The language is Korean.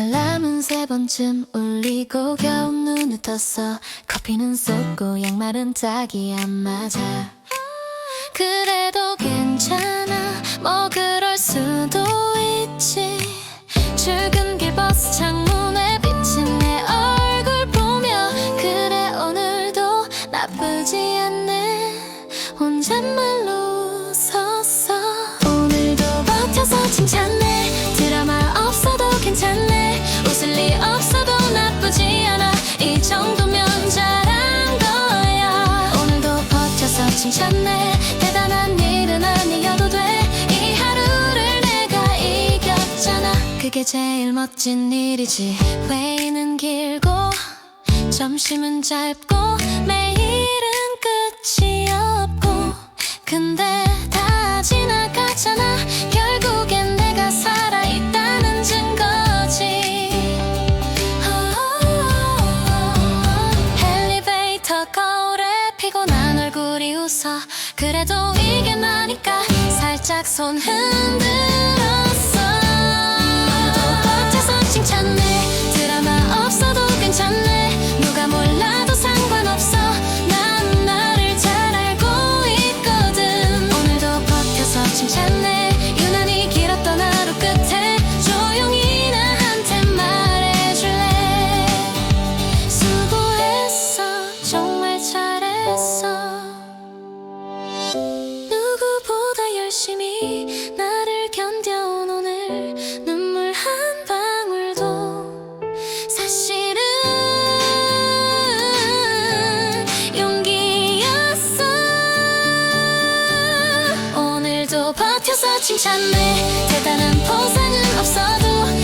알람은 세 번쯤 울리고 겨우 눈을 떴어. 커피는 쏟고 양말은 짝이 안 맞아. 그래도 괜찮아. 뭐 그럴 수도 있지. 출근길 버스 창문에 비친 내 얼굴 보며 그래 오늘도 나쁘지 않네. 혼잣말로 섰어 오늘도 버텨서 칭찬 칭찬해 대단한 일은 아니어도 돼. 이 하루를 내가 이겼잖아. 그게 제일 멋진 일이지. 회의는 길고 점심은 짧고 매일은 끝이 없고. 근데 그래도 이게 나니까 살짝 손 흔들었어 지켜서 칭찬해. 대단한 포상은 없어도